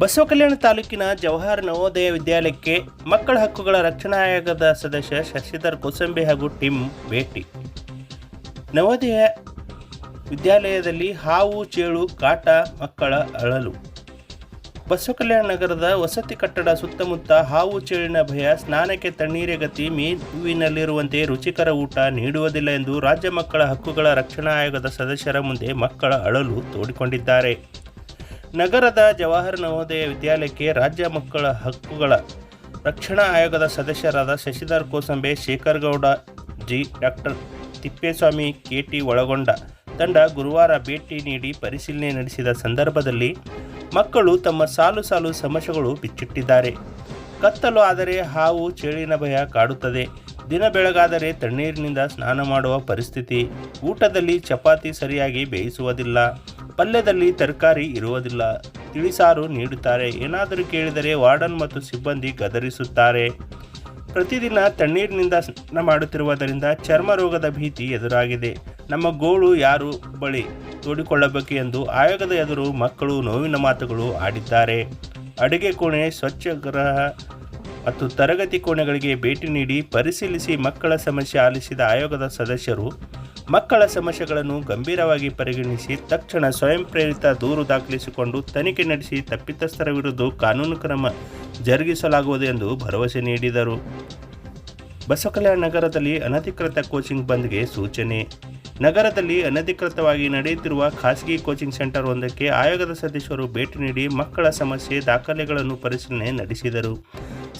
ಬಸವ ಕಲ್ಯಾಣ ತಾಲೂಕಿನ ಜವಾಹರ್ ನವೋದಯ ವಿದ್ಯಾಲಯಕ್ಕೆ ಮಕ್ಕಳ ಹಕ್ಕುಗಳ ರಕ್ಷಣಾ ಆಯೋಗದ ಸದಸ್ಯ ಶಶಿಧರ್ ಕೋಸಂಬೆ ಹಾಗೂ ಟಿಮ್ ಭೇಟಿ. ನವೋದಯ ವಿದ್ಯಾಲಯದಲ್ಲಿ ಹಾವು, ಚೇಳು, ಕಾಟ, ಮಕ್ಕಳ ಅಳಲು. ಬಸವ ಕಲ್ಯಾಣ ನಗರದ ವಸತಿ ಕಟ್ಟಡ ಸುತ್ತಮುತ್ತ ಹಾವು, ಚೇಳಿನ ಭಯ, ಸ್ನಾನಕ್ಕೆ ತಣ್ಣೀರೆ ಗತಿ, ಮೇವಿನಲ್ಲಿರುವಂತೆ ರುಚಿಕರ ಊಟ ನೀಡುವುದಿಲ್ಲ ಎಂದು ರಾಜ್ಯ ಮಕ್ಕಳ ಹಕ್ಕುಗಳ ರಕ್ಷಣಾ ಆಯೋಗದ ಸದಸ್ಯರ ಮುಂದೆ ಮಕ್ಕಳ ಅಳಲು ತೋಡಿಕೊಂಡಿದ್ದಾರೆ. ನಗರದ ಜವಾಹರ್ ನವೋದಯ ವಿದ್ಯಾಲಯಕ್ಕೆ ರಾಜ್ಯ ಮಕ್ಕಳ ಹಕ್ಕುಗಳ ರಕ್ಷಣಾ ಆಯೋಗದ ಸದಸ್ಯರಾದ Shashidhar Kosambe Shekhar Gowda ji, doctor Tippeswamy, K T ಒಳಗೊಂಡ ತಂಡ ಗುರುವಾರ ಭೇಟಿ ನೀಡಿ ಪರಿಶೀಲನೆ ನಡೆಸಿದ ಸಂದರ್ಭದಲ್ಲಿ ಮಕ್ಕಳು ತಮ್ಮ ಸಾಲು ಸಾಲು ಸಮಸ್ಯೆಗಳು ಬಿಚ್ಚಿಟ್ಟಿದ್ದಾರೆ. ಕತ್ತಲು ಆದರೆ ಹಾವು, ಚೇಳಿನ ಭಯ ಕಾಡುತ್ತದೆ. ದಿನ ಬೆಳಗಾದರೆ ತಣ್ಣೀರಿನಿಂದ ಸ್ನಾನ ಮಾಡುವ ಪರಿಸ್ಥಿತಿ. ಊಟದಲ್ಲಿ ಚಪಾತಿ ಸರಿಯಾಗಿ ಬೇಯಿಸುವುದಿಲ್ಲ. ಪಲ್ಯದಲ್ಲಿ ತರಕಾರಿ ಇರುವುದಿಲ್ಲ. ತಿಳಿಸಾರು ನೀಡುತ್ತಾರೆ. ಏನಾದರೂ ಕೇಳಿದರೆ ವಾರ್ಡನ್ ಮತ್ತು ಸಿಬ್ಬಂದಿ ಗದರಿಸುತ್ತಾರೆ. ಪ್ರತಿದಿನ ತಣ್ಣೀರಿನಿಂದ ಸ್ನಾನ ಮಾಡುತ್ತಿರುವುದರಿಂದ ಚರ್ಮ ರೋಗದ ಭೀತಿ ಎದುರಾಗಿದೆ. ನಮ್ಮ ಗೋಳು ಯಾರು ಬಳಿ ತೋಡಿಕೊಳ್ಳಬೇಕು ಎಂದು ಆಯೋಗದ ಎದುರು ಮಕ್ಕಳು ನೋವಿನ ಮಾತುಗಳು ಆಡಿದ್ದಾರೆ. ಅಡುಗೆ ಕೋಣೆ ಸ್ವಚ್ಛ ಗೃಹ ಮತ್ತು ತರಗತಿ ಕೋಣೆಗಳಿಗೆ ಭೇಟಿ ನೀಡಿ ಪರಿಶೀಲಿಸಿ ಮಕ್ಕಳ ಸಮಸ್ಯೆ ಆಲಿಸಿದ ಆಯೋಗದ ಸದಸ್ಯರು ಮಕ್ಕಳ ಸಮಸ್ಯೆಗಳನ್ನು ಗಂಭೀರವಾಗಿ ಪರಿಗಣಿಸಿ ತಕ್ಷಣ ಸ್ವಯಂ ಪ್ರೇರಿತ ದೂರು ದಾಖಲಿಸಿಕೊಂಡು ತನಿಖೆ ನಡೆಸಿ ತಪ್ಪಿತಸ್ಥರ ವಿರುದ್ಧ ಕಾನೂನು ಕ್ರಮ ಜರುಗಿಸಲಾಗುವುದು ಎಂದು ಭರವಸೆ ನೀಡಿದರು. ಬಸವಕಲ್ಯಾಣ ನಗರದಲ್ಲಿ ಅನಧಿಕೃತ ಕೋಚಿಂಗ್ ಬಂದ್ಗೆ ಸೂಚನೆ. ನಗರದಲ್ಲಿ ಅನಧಿಕೃತವಾಗಿ ನಡೆಯುತ್ತಿರುವ ಖಾಸಗಿ ಕೋಚಿಂಗ್ ಸೆಂಟರ್ ಒಂದಕ್ಕೆ ಆಯೋಗದ ಸದಸ್ಯರು ಭೇಟಿ ನೀಡಿ ಮಕ್ಕಳ ಸಮಸ್ಯೆ ದಾಖಲೆಗಳನ್ನು ಪರಿಶೀಲನೆ ನಡೆಸಿದರು.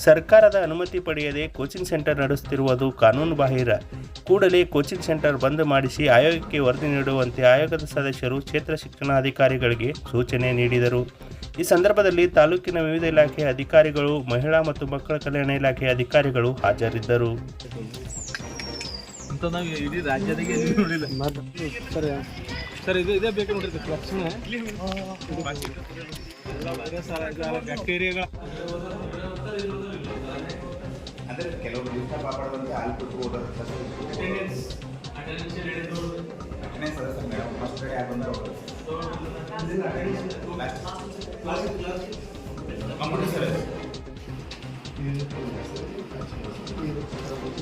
ಸರ್ಕಾರದ ಅನುಮತಿ ಪಡೆಯದೆ ಕೋಚಿಂಗ್ ಸೆಂಟರ್ ನಡೆಸುತ್ತಿರುವುದು ಕಾನೂನು ಬಾಹಿರ. ಕೂಡಲೇ ಕೋಚಿಂಗ್ ಸೆಂಟರ್ ಬಂದ್ ಮಾಡಿಸಿ ಆಯೋಗಕ್ಕೆ ವರದಿ ನೀಡುವಂತೆ ಆಯೋಗದ ಸದಸ್ಯರು ಕ್ಷೇತ್ರ ಶಿಕ್ಷಣಾಧಿಕಾರಿಗಳಿಗೆ ಸೂಚನೆ ನೀಡಿದರು. ಈ ಸಂದರ್ಭದಲ್ಲಿ ತಾಲೂಕಿನ ವಿವಿಧ ಇಲಾಖೆಯ ಅಧಿಕಾರಿಗಳು ಮಹಿಳಾ ಮತ್ತು ಮಕ್ಕಳ ಕಲ್ಯಾಣ ಇಲಾಖೆಯ ಅಧಿಕಾರಿಗಳು ಹಾಜರಿದ್ದರು. ಸರ್. ಇದು ಇದೇ ಬೇಕು ನೋಡ್ರಿ ಇದು ಲಕ್ಷಣ. ಎಲ್ಲ ವೈರಸ್ ಬ್ಯಾಕ್ಟೀರಿಯಾಗಳ ಅಂದ್ರೆ ಕೆಲವರು ದಿವಸ ಕಾಪಾಡುವಂತೆ ಹಾಲು ಕೊಟ್ಟು ಓದೋದು ಅಟೆಂಡೆನ್ಸ್ ಅದ ಸರ್ ಮೇಡಮ್ ಫಸ್ಟ್ ಡೇ ಆಗಿ ಬಂದ್ರೆ ಕಂಪ್ಯೂಟರ್ ಸರ್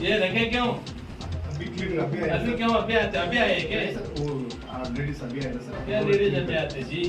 ये रखे क्यों अभी क्यों अभी आते अभी आए क्या लेडीज अभी आए सर क्या लेडीज अभी आते जी